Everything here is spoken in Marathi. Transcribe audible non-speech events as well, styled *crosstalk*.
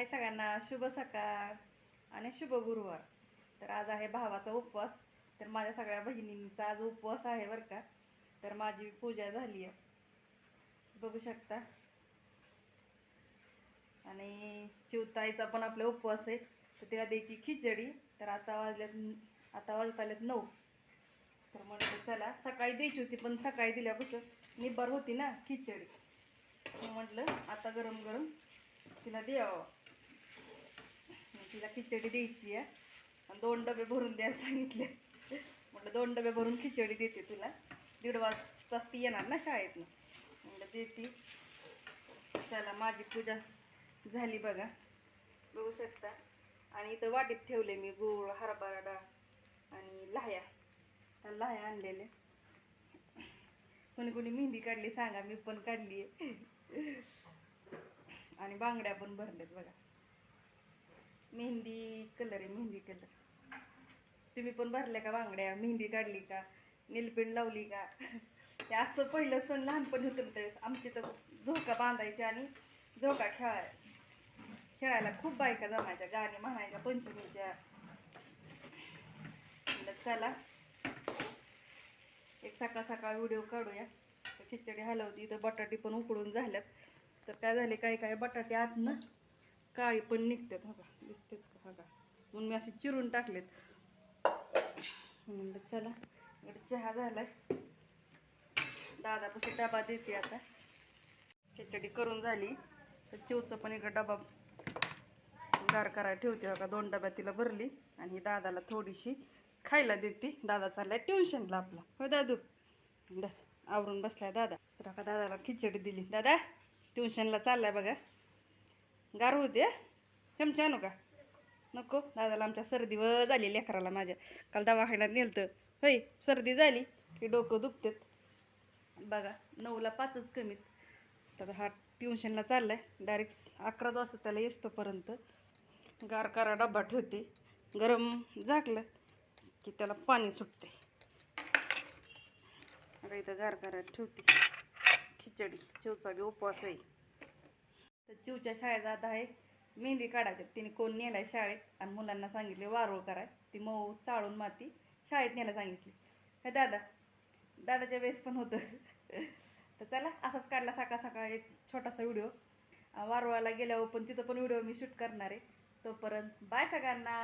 हाय सगळ्यांना शुभ सकाळ आणि शुभ गुरुवार. तर आज आहे भावाचा उपवास. तर माझ्या सगळ्या बहिणींचा आज उपवास आहे बरं का. तर माझी पूजा झाली आहे. बघू शकता. आणि चिवताईचा पण आपला उपवास आहे. तर तिला द्यायची खिचडी. तर आता वाजल्यात आता वाजत आल्यात नऊ. तर म्हणलं चला सकाळी द्यायची होती पण सकाळी दिल्यापासून निब्बर होती ना खिचडी. म्हटलं आता गरम गरम तिला द्यावं. तिला खिचडी द्यायची आहे आणि दोन डबे भरून द्यायला सांगितले. म्हटलं दोन डबे भरून खिचडी देते तुला. दीड वाजताच ती येणार ना शाळेतनं. म्हटलं देते. चला माझी पूजा झाली बघा. बघू शकता. आणि इथं वाटीत ठेवले मी गूळ हरभरा डाळ आणि लाह्या. त्या लाह्या आणलेले कोणी कोणी मेहंदी काढली सांगा मी पण काढली आहे आणि बांगड्या पण भरल्यात बघा. मेहंदी कलर आहे मेहंदी कलर. तुम्ही पण भरल्या का बांगड्या? मेहंदी काढली का? निलपिंड लावली का? ते असं पहिलं सण लहानपणी होतं ना त्यावेळेस. आमची तर झोका बांधायची आणि झोका खेळाय खेळायला खूप बायका जमायच्या. गाणी म्हणायच्या पंचमीच्या. चला एक सकाळ सकाळ व्हिडिओ काढूया. खिचडी हलवती तर बटाटे पण उकडून झाल्यात. तर काय झाले काय काय? बटाटे आतनं काळी पण निघतात हो का दिसतात का हो का म्हणून मी असे चिरून टाकलेत. म्हणलं चला इकडे चहा झालाय. कशी डबा देते आता. खिचडी करून झाली. तर चिवचं पण इकडं डबा गार करायला ठेवते हो का दोन डब्या तिला भरली आणि ही दादाला थोडीशी खायला देते. दादा चाललाय ट्युशनला आपला. हो दादू? दा आवरून बसलाय दादा. तर का दादाला खिचडी दिली. दादा ट्युशनला चाललाय बघा. गार होते चमचा आणू का? नको. दादाला आमच्या सर्दी व झाली लेकराला माझ्या. काल दवाखान्यात नेलतं. होय सर्दी झाली. की डोकं दुखतात. बघा नऊला पाचच कमीत. तर हा ट्युशनला चाललाय. डायरेक्ट अकराच वाजता त्याला येतोपर्यंत गार करा डब्बा ठेवते. गरम झाकलं की त्याला पाणी सुटते. आता इथं गार करा ठेवते. खिचडी. चिवचा बी उपवास आहे. तर चिवच्या शाळेचा जात आहे. मेहंदी काढायची तिने कोण नेलाय शाळेत? आणि मुलांना सांगितले वारोळ कराय. ती मऊ चाळून माती शाळेत न्यायला सांगितली. हे दादा दादाच्या वेळेस पण होतं. *laughs* तर चला असाच काढला सकाळ सकाळ एक छोटासा व्हिडिओ. वारोळाला गेल्यावर पण तिथं पण व्हिडिओ मी शूट करणार आहे. तोपर्यंत बाय सगळ्यांना.